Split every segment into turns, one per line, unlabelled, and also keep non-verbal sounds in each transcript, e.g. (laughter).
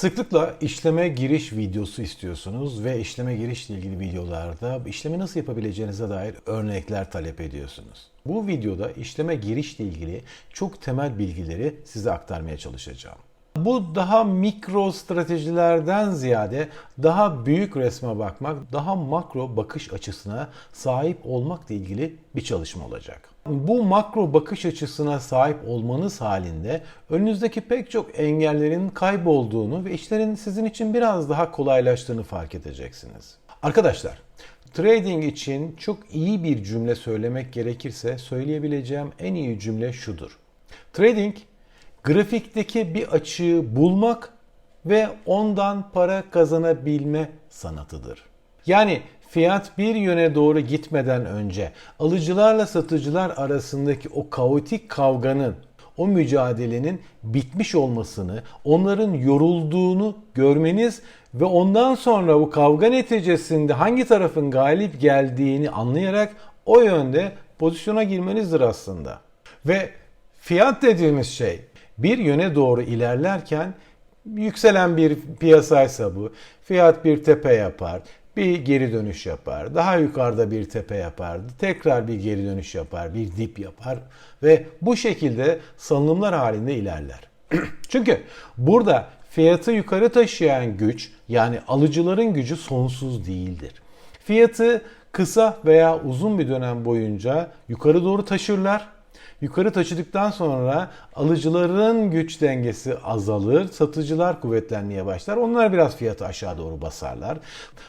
Sıklıkla işleme giriş videosu istiyorsunuz ve işleme girişle ilgili videolarda işlemi nasıl yapabileceğinize dair örnekler talep ediyorsunuz. Bu videoda işleme girişle ilgili çok temel bilgileri size aktarmaya çalışacağım. Bu daha mikro stratejilerden ziyade daha büyük resme bakmak, daha makro bakış açısına sahip olmakla ilgili bir çalışma olacak. Bu makro bakış açısına sahip olmanız halinde önünüzdeki pek çok engellerin kaybolduğunu ve işlerin sizin için biraz daha kolaylaştığını fark edeceksiniz. Arkadaşlar, trading için çok iyi bir cümle söylemek gerekirse söyleyebileceğim en iyi cümle şudur. Trading grafikteki bir açığı bulmak ve ondan para kazanabilme sanatıdır. Yani fiyat bir yöne doğru gitmeden önce alıcılarla satıcılar arasındaki o kaotik kavganın, o mücadelenin bitmiş olmasını, onların yorulduğunu görmeniz ve ondan sonra bu kavga neticesinde hangi tarafın galip geldiğini anlayarak o yönde pozisyona girmenizdir aslında. Ve fiyat dediğimiz şey bir yöne doğru ilerlerken yükselen bir piyasaysa bu fiyat bir tepe yapar, bir geri dönüş yapar, daha yukarıda bir tepe yapar, tekrar bir geri dönüş yapar, bir dip yapar ve bu şekilde salınımlar halinde ilerler. (clears throat) Çünkü burada fiyatı yukarı taşıyan güç yani alıcıların gücü sonsuz değildir. Fiyatı kısa veya uzun bir dönem boyunca yukarı doğru taşırlar Yukarı taşıdıktan sonra alıcıların güç dengesi azalır, satıcılar kuvvetlenmeye başlar. Onlar biraz fiyatı aşağı doğru basarlar.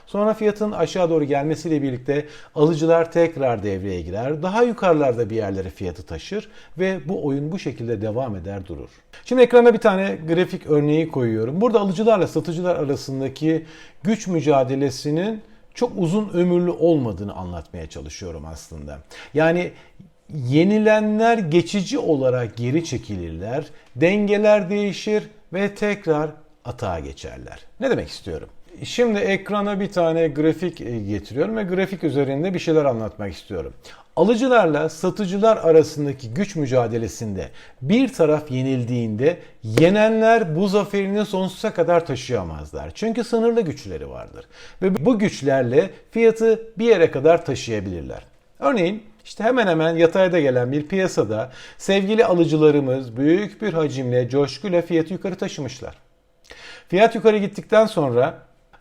Sonra fiyatın aşağı doğru gelmesiyle birlikte alıcılar tekrar devreye girer. Daha yukarılarda bir yerlere fiyatı taşır ve bu oyun bu şekilde devam eder durur. Şimdi ekrana bir tane grafik örneği koyuyorum. Burada alıcılarla satıcılar arasındaki güç mücadelesinin çok uzun ömürlü olmadığını anlatmaya çalışıyorum aslında. Yani yenilenler geçici olarak geri çekilirler, dengeler değişir ve tekrar atağa geçerler. Ne demek istiyorum? Şimdi ekrana bir tane grafik e, getiriyorum ve grafik üzerinde bir şeyler anlatmak istiyorum. Alıcılarla satıcılar arasındaki güç mücadelesinde bir taraf yenildiğinde yenenler bu zaferini sonsuza kadar taşıyamazlar. Çünkü sınırlı güçleri vardır. Ve bu güçlerle fiyatı bir yere kadar taşıyabilirler. Örneğin işte hemen hemen yatayda gelen bir piyasada sevgili alıcılarımız büyük bir hacimle, coşkuyla fiyatı yukarı taşımışlar. Fiyat yukarı gittikten sonra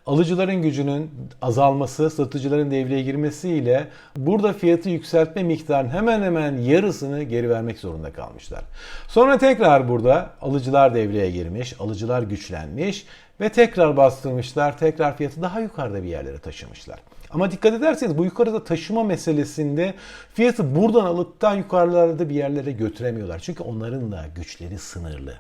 alıcıların gücünün azalması, satıcıların devreye girmesiyle burada fiyatı yükseltme miktarının hemen hemen yarısını geri vermek zorunda kalmışlar. Sonra tekrar burada alıcılar devreye girmiş, alıcılar güçlenmiş ve tekrar bastırmışlar, tekrar fiyatı daha yukarıda bir yerlere taşımışlar. Ama dikkat ederseniz bu yukarıda taşıma meselesinde fiyatı buradan alıp daha yukarılarda bir yerlere götüremiyorlar. Çünkü onların da güçleri sınırlı.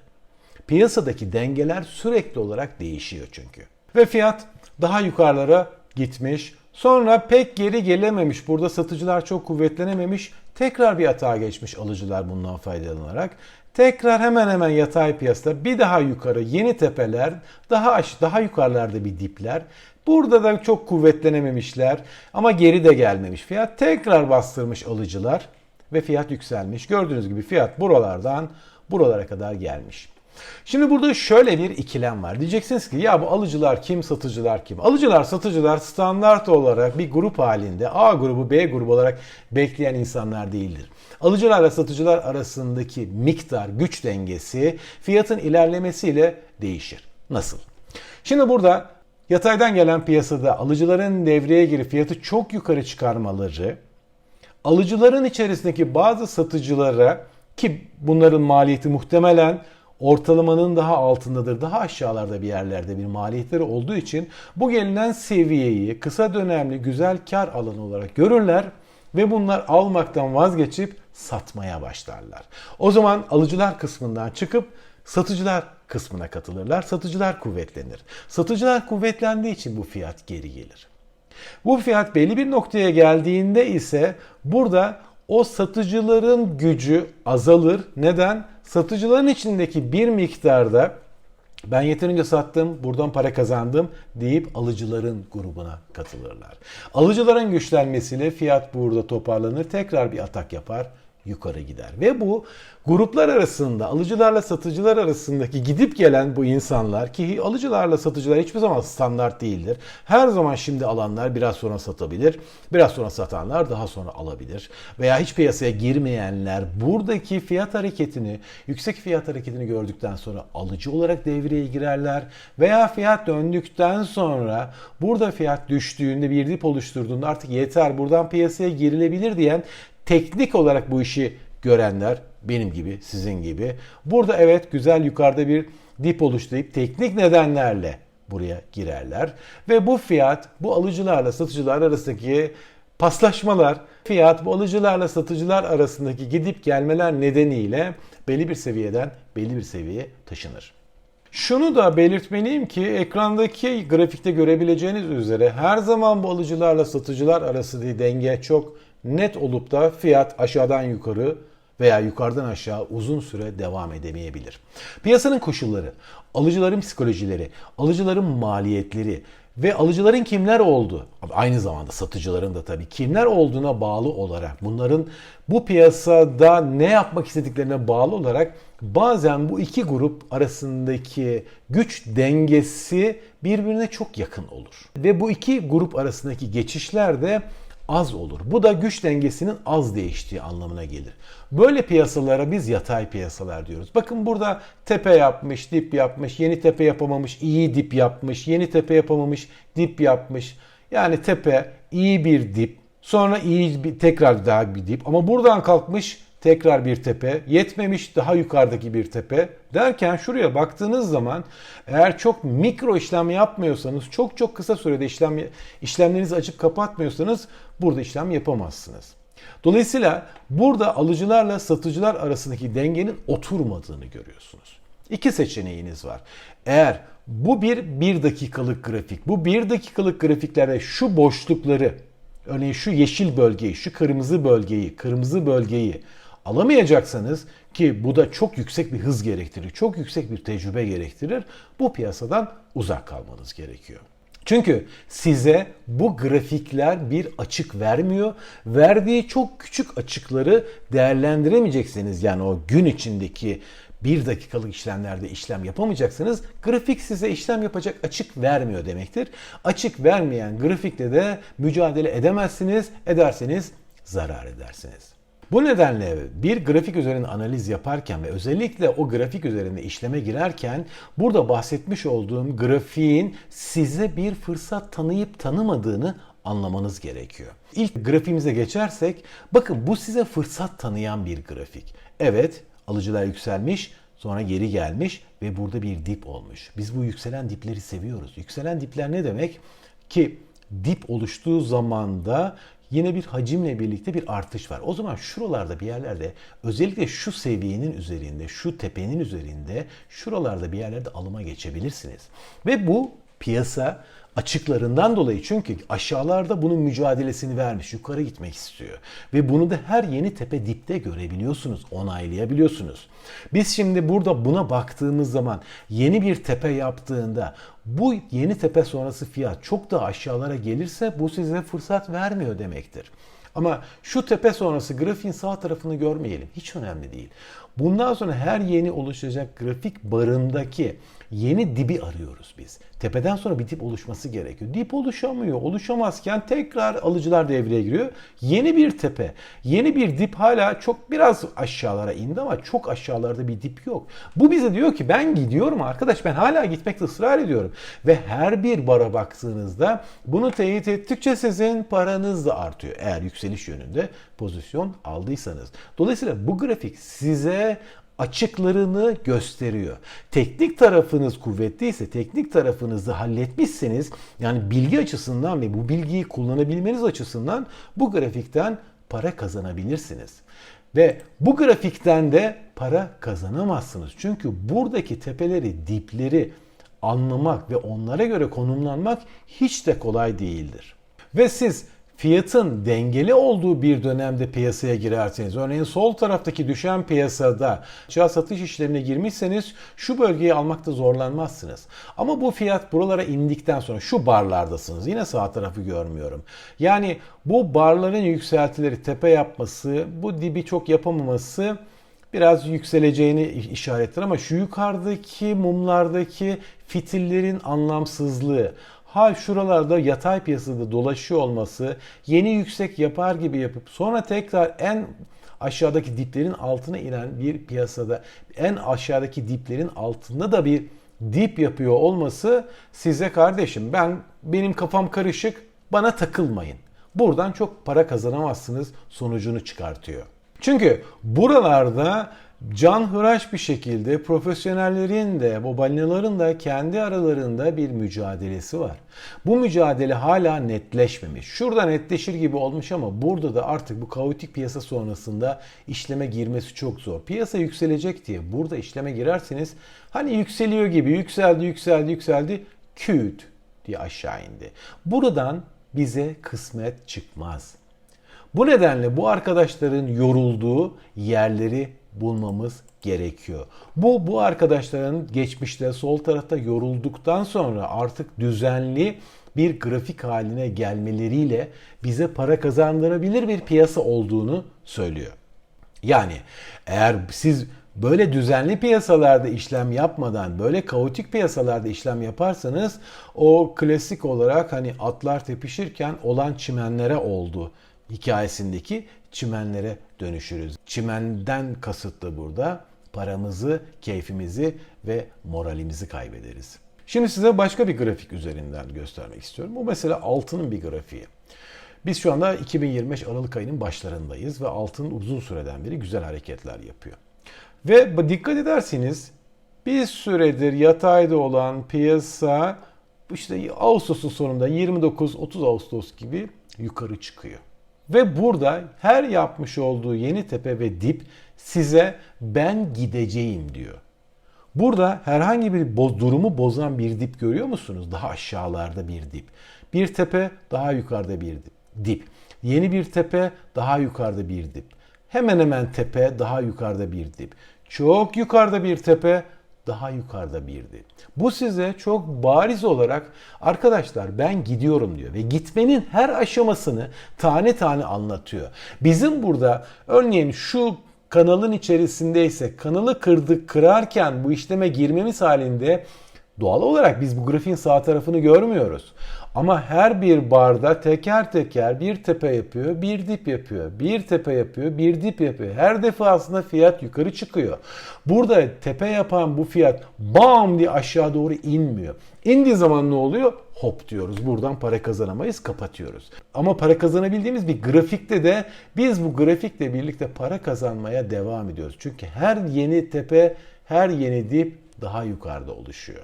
Piyasadaki dengeler sürekli olarak değişiyor çünkü. Ve fiyat daha yukarılara gitmiş. Sonra pek geri gelememiş. Burada satıcılar çok kuvvetlenememiş. Tekrar bir atağa geçmiş alıcılar bundan faydalanarak. Tekrar hemen hemen yatay piyasada bir daha yukarı yeni tepeler, daha aş daha yukarılarda bir dipler. Burada da çok kuvvetlenememişler ama geri de gelmemiş fiyat. Tekrar bastırmış alıcılar ve fiyat yükselmiş. Gördüğünüz gibi fiyat buralardan buralara kadar gelmiş. Şimdi burada şöyle bir ikilem var. Diyeceksiniz ki ya bu alıcılar kim, satıcılar kim? Alıcılar, satıcılar standart olarak bir grup halinde A grubu, B grubu olarak bekleyen insanlar değildir. Alıcılarla satıcılar arasındaki miktar, güç dengesi fiyatın ilerlemesiyle değişir. Nasıl? Şimdi burada yataydan gelen piyasada alıcıların devreye girip fiyatı çok yukarı çıkarmaları, alıcıların içerisindeki bazı satıcılara ki bunların maliyeti muhtemelen ortalamanın daha altındadır, daha aşağılarda bir yerlerde bir maliyetleri olduğu için bu gelinen seviyeyi kısa dönemli güzel kar alanı olarak görürler ve bunlar almaktan vazgeçip satmaya başlarlar. O zaman alıcılar kısmından çıkıp satıcılar kısmına katılırlar. Satıcılar kuvvetlenir. Satıcılar kuvvetlendiği için bu fiyat geri gelir. Bu fiyat belli bir noktaya geldiğinde ise burada o satıcıların gücü azalır. Neden? Satıcıların içindeki bir miktarda ben yeterince sattım, buradan para kazandım deyip alıcıların grubuna katılırlar. Alıcıların güçlenmesiyle fiyat burada toparlanır, tekrar bir atak yapar, yukarı gider. Ve bu gruplar arasında alıcılarla satıcılar arasındaki gidip gelen bu insanlar ki alıcılarla satıcılar hiçbir zaman standart değildir. Her zaman şimdi alanlar biraz sonra satabilir. Biraz sonra satanlar daha sonra alabilir. Veya hiç piyasaya girmeyenler buradaki fiyat hareketini, yüksek fiyat hareketini gördükten sonra alıcı olarak devreye girerler. Veya fiyat döndükten sonra burada fiyat düştüğünde bir dip oluşturduğunda artık yeter buradan piyasaya girilebilir diyen teknik olarak bu işi görenler benim gibi, sizin gibi. Burada evet güzel yukarıda bir dip oluşturup teknik nedenlerle buraya girerler. Ve bu fiyat bu alıcılarla satıcılar arasındaki paslaşmalar, fiyat bu alıcılarla satıcılar arasındaki gidip gelmeler nedeniyle belli bir seviyeden belli bir seviyeye taşınır. Şunu da belirtmeliyim ki ekrandaki grafikte görebileceğiniz üzere her zaman bu alıcılarla satıcılar arasındaki denge çok net olup da fiyat aşağıdan yukarı veya yukarıdan aşağı uzun süre devam edemeyebilir. Piyasanın koşulları, alıcıların psikolojileri, alıcıların maliyetleri ve alıcıların kimler oldu, aynı zamanda satıcıların da tabii kimler olduğuna bağlı olarak bunların bu piyasada ne yapmak istediklerine bağlı olarak bazen bu iki grup arasındaki güç dengesi birbirine çok yakın olur. Ve bu iki grup arasındaki geçişler de az olur. Bu da güç dengesinin az değiştiği anlamına gelir. Böyle piyasalara biz yatay piyasalar diyoruz. Bakın burada tepe yapmış, dip yapmış, yeni tepe yapamamış, iyi dip yapmış, yeni tepe yapamamış, dip yapmış. Yani tepe iyi bir dip, sonra iyi bir tekrar daha bir dip ama buradan kalkmış tekrar bir tepe, yetmemiş daha yukarıdaki bir tepe derken şuraya baktığınız zaman eğer çok mikro işlem yapmıyorsanız, çok çok kısa sürede işlem işlemlerinizi açıp kapatmıyorsanız burada işlem yapamazsınız. Dolayısıyla burada alıcılarla satıcılar arasındaki dengenin oturmadığını görüyorsunuz. İki seçeneğiniz var. Eğer bu bir bir dakikalık grafik, bu bir dakikalık grafiklerde şu boşlukları, örneğin şu yeşil bölgeyi, şu kırmızı bölgeyi, kırmızı bölgeyi alamayacaksanız ki bu da çok yüksek bir hız gerektirir, çok yüksek bir tecrübe gerektirir. Bu piyasadan uzak kalmanız gerekiyor. Çünkü size bu grafikler bir açık vermiyor. Verdiği çok küçük açıkları değerlendiremeyeceksiniz. Yani o gün içindeki bir dakikalık işlemlerde işlem yapamayacaksınız. Grafik size işlem yapacak açık vermiyor demektir. Açık vermeyen grafikle de mücadele edemezsiniz. Ederseniz zarar edersiniz. Bu nedenle bir grafik üzerinde analiz yaparken ve özellikle o grafik üzerinde işleme girerken burada bahsetmiş olduğum grafiğin size bir fırsat tanıyıp tanımadığını anlamanız gerekiyor. İlk grafiğimize geçersek bakın bu size fırsat tanıyan bir grafik. Evet alıcılar yükselmiş sonra geri gelmiş ve burada bir dip olmuş. Biz bu yükselen dipleri seviyoruz. Yükselen dipler ne demek? Ki dip oluştuğu zamanda yine bir hacimle birlikte bir artış var. O zaman şuralarda bir yerlerde özellikle şu seviyenin üzerinde, şu tepenin üzerinde şuralarda bir yerlerde alıma geçebilirsiniz. Ve bu piyasa açıklarından dolayı çünkü aşağılarda bunun mücadelesini vermiş, yukarı gitmek istiyor. Ve bunu da her yeni tepe dipte görebiliyorsunuz, onaylayabiliyorsunuz. Biz şimdi burada buna baktığımız zaman yeni bir tepe yaptığında bu yeni tepe sonrası fiyat çok daha aşağılara gelirse bu size fırsat vermiyor demektir. Ama şu tepe sonrası grafiğin sağ tarafını görmeyelim. Hiç önemli değil. Bundan sonra her yeni oluşacak grafik barındaki yeni dibi arıyoruz biz. Tepeden sonra bir dip oluşması gerekiyor. Dip oluşamıyor. Oluşamazken tekrar alıcılar devreye giriyor. Yeni bir tepe, yeni bir dip hala çok biraz aşağılara indi ama çok aşağılarda bir dip yok. Bu bize diyor ki ben gidiyorum arkadaş ben hala gitmekte ısrar ediyorum. Ve her bir bara baktığınızda bunu teyit ettikçe sizin paranız da artıyor. Eğer yükseliş yönünde pozisyon aldıysanız. Dolayısıyla bu grafik size açıklarını gösteriyor. Teknik tarafınız kuvvetliyse, teknik tarafınızı halletmişseniz yani bilgi açısından ve bu bilgiyi kullanabilmeniz açısından bu grafikten para kazanabilirsiniz. Ve bu grafikten de para kazanamazsınız. Çünkü buradaki tepeleri, dipleri anlamak ve onlara göre konumlanmak hiç de kolay değildir. Ve siz fiyatın dengeli olduğu bir dönemde piyasaya girerseniz, örneğin sol taraftaki düşen piyasada aşağı satış işlemine girmişseniz şu bölgeyi almakta zorlanmazsınız. Ama bu fiyat buralara indikten sonra şu barlardasınız. Yine sağ tarafı görmüyorum. Yani bu barların yükseltileri tepe yapması, bu dibi çok yapamaması biraz yükseleceğini işaretler ama şu yukarıdaki mumlardaki fitillerin anlamsızlığı, ha şuralarda yatay piyasada dolaşıyor olması, yeni yüksek yapar gibi yapıp sonra tekrar en aşağıdaki diplerin altına inen bir piyasada en aşağıdaki diplerin altında da bir dip yapıyor olması size kardeşim ben benim kafam karışık bana takılmayın. Buradan çok para kazanamazsınız sonucunu çıkartıyor. Çünkü buralarda canhıraş bir şekilde profesyonellerin de bu balinaların da kendi aralarında bir mücadelesi var. Bu mücadele hala netleşmemiş. Şurada netleşir gibi olmuş ama burada da artık bu kaotik piyasa sonrasında işleme girmesi çok zor. Piyasa yükselecek diye burada işleme girerseniz hani yükseliyor gibi yükseldi yükseldi yükseldi küt diye aşağı indi. Buradan bize kısmet çıkmaz. Bu nedenle bu arkadaşların yorulduğu yerleri bulmamız gerekiyor. Bu bu arkadaşların geçmişte sol tarafta yorulduktan sonra artık düzenli bir grafik haline gelmeleriyle bize para kazandırabilir bir piyasa olduğunu söylüyor. Yani eğer siz böyle düzenli piyasalarda işlem yapmadan böyle kaotik piyasalarda işlem yaparsanız o klasik olarak hani atlar tepişirken olan çimenlere oldu hikayesindeki çimenlere dönüşürüz. Çimenden kasıtlı burada paramızı, keyfimizi ve moralimizi kaybederiz. Şimdi size başka bir grafik üzerinden göstermek istiyorum. Bu mesela altının bir grafiği. Biz şu anda 2025 Aralık ayının başlarındayız ve altın uzun süreden beri güzel hareketler yapıyor. Ve dikkat ederseniz bir süredir yatayda olan piyasa işte Ağustos'un sonunda 29-30 Ağustos gibi yukarı çıkıyor. Ve burada her yapmış olduğu yeni tepe ve dip size ben gideceğim diyor. Burada herhangi bir boz, durumu bozan bir dip görüyor musunuz? Daha aşağılarda bir dip. Bir tepe daha yukarıda bir dip. Yeni bir tepe daha yukarıda bir dip. Hemen hemen tepe daha yukarıda bir dip. Çok yukarıda bir tepe daha yukarıda birdi. Bu size çok bariz olarak arkadaşlar ben gidiyorum diyor ve gitmenin her aşamasını tane tane anlatıyor. Bizim burada örneğin şu kanalın içerisindeyse kanalı kırdık kırarken bu işleme girmemiz halinde doğal olarak biz bu grafiğin sağ tarafını görmüyoruz. Ama her bir barda teker teker bir tepe yapıyor, bir dip yapıyor. Bir tepe yapıyor, bir dip yapıyor. Her defasında fiyat yukarı çıkıyor. Burada tepe yapan bu fiyat bam diye aşağı doğru inmiyor. İndiği zaman ne oluyor? Hop diyoruz. Buradan para kazanamayız, kapatıyoruz. Ama para kazanabildiğimiz bir grafikte de biz bu grafikle birlikte para kazanmaya devam ediyoruz. Çünkü her yeni tepe, her yeni dip daha yukarıda oluşuyor.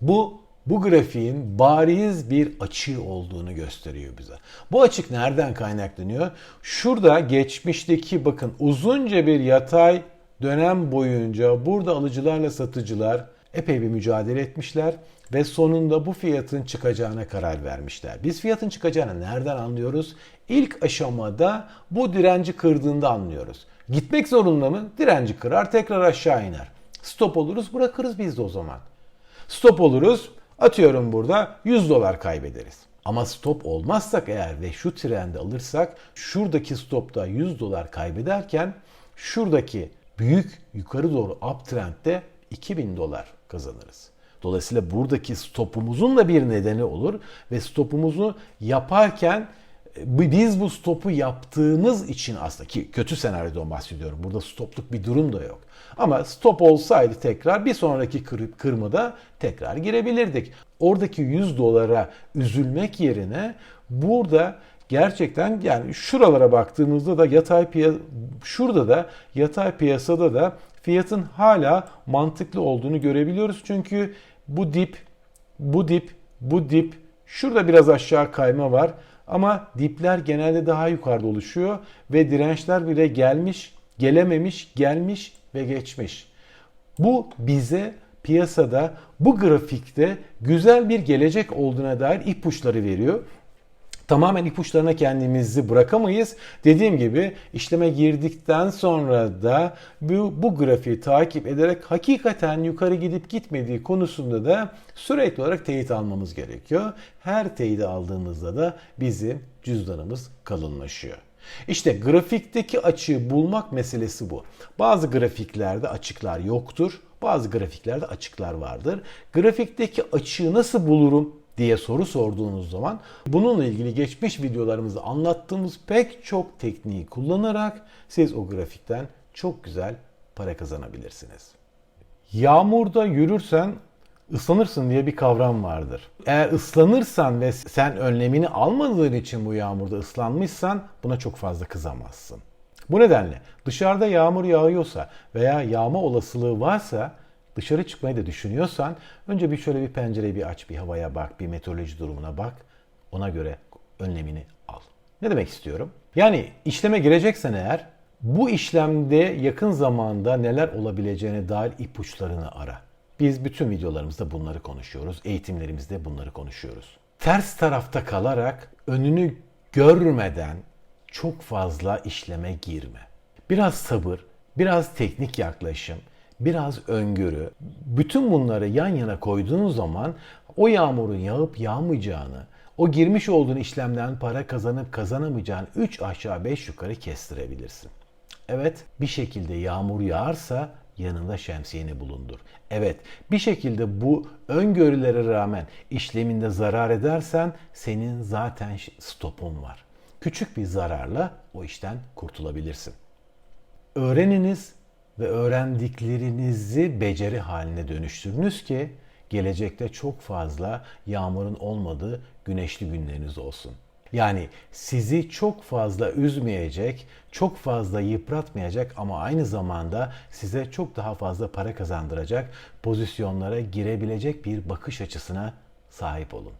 Bu bu grafiğin bariz bir açığı olduğunu gösteriyor bize. Bu açık nereden kaynaklanıyor? Şurada geçmişteki bakın uzunca bir yatay dönem boyunca burada alıcılarla satıcılar epey bir mücadele etmişler ve sonunda bu fiyatın çıkacağına karar vermişler. Biz fiyatın çıkacağını nereden anlıyoruz? İlk aşamada bu direnci kırdığında anlıyoruz. Gitmek zorunda mı? Direnci kırar tekrar aşağı iner. Stop oluruz bırakırız biz de o zaman. Stop oluruz Atıyorum burada 100 dolar kaybederiz. Ama stop olmazsak eğer ve şu trendi alırsak şuradaki stopta 100 dolar kaybederken şuradaki büyük yukarı doğru uptrendde 2000 dolar kazanırız. Dolayısıyla buradaki stopumuzun da bir nedeni olur ve stopumuzu yaparken biz bu stopu yaptığımız için aslında ki kötü senaryodan bahsediyorum. Burada stopluk bir durum da yok. Ama stop olsaydı tekrar bir sonraki kır, kırmada tekrar girebilirdik. Oradaki 100 dolara üzülmek yerine burada gerçekten yani şuralara baktığımızda da yatay piyasa şurada da yatay piyasada da fiyatın hala mantıklı olduğunu görebiliyoruz. Çünkü bu dip, bu dip, bu dip şurada biraz aşağı kayma var. Ama dipler genelde daha yukarıda oluşuyor ve dirençler bile gelmiş, gelememiş, gelmiş ve geçmiş. Bu bize piyasada bu grafikte güzel bir gelecek olduğuna dair ipuçları veriyor. Tamamen ipuçlarına kendimizi bırakamayız. Dediğim gibi işleme girdikten sonra da bu, bu grafiği takip ederek hakikaten yukarı gidip gitmediği konusunda da sürekli olarak teyit almamız gerekiyor. Her teyidi aldığımızda da bizim cüzdanımız kalınlaşıyor. İşte grafikteki açığı bulmak meselesi bu. Bazı grafiklerde açıklar yoktur. Bazı grafiklerde açıklar vardır. Grafikteki açığı nasıl bulurum diye soru sorduğunuz zaman bununla ilgili geçmiş videolarımızda anlattığımız pek çok tekniği kullanarak siz o grafikten çok güzel para kazanabilirsiniz. Yağmurda yürürsen ıslanırsın diye bir kavram vardır. Eğer ıslanırsan ve sen önlemini almadığın için bu yağmurda ıslanmışsan buna çok fazla kızamazsın. Bu nedenle dışarıda yağmur yağıyorsa veya yağma olasılığı varsa dışarı çıkmayı da düşünüyorsan önce bir şöyle bir pencereyi bir aç, bir havaya bak, bir meteoroloji durumuna bak. Ona göre önlemini al. Ne demek istiyorum? Yani işleme gireceksen eğer bu işlemde yakın zamanda neler olabileceğine dair ipuçlarını ara. Biz bütün videolarımızda bunları konuşuyoruz. Eğitimlerimizde bunları konuşuyoruz. Ters tarafta kalarak önünü görmeden çok fazla işleme girme. Biraz sabır, biraz teknik yaklaşım, biraz öngörü. Bütün bunları yan yana koyduğun zaman o yağmurun yağıp yağmayacağını, o girmiş olduğun işlemden para kazanıp kazanamayacağını 3 aşağı 5 yukarı kestirebilirsin. Evet, bir şekilde yağmur yağarsa yanında şemsiyeni bulundur. Evet, bir şekilde bu öngörülere rağmen işleminde zarar edersen senin zaten stopun var. Küçük bir zararla o işten kurtulabilirsin. Öğreniniz ve öğrendiklerinizi beceri haline dönüştürünüz ki gelecekte çok fazla yağmurun olmadığı güneşli günleriniz olsun. Yani sizi çok fazla üzmeyecek, çok fazla yıpratmayacak ama aynı zamanda size çok daha fazla para kazandıracak pozisyonlara girebilecek bir bakış açısına sahip olun.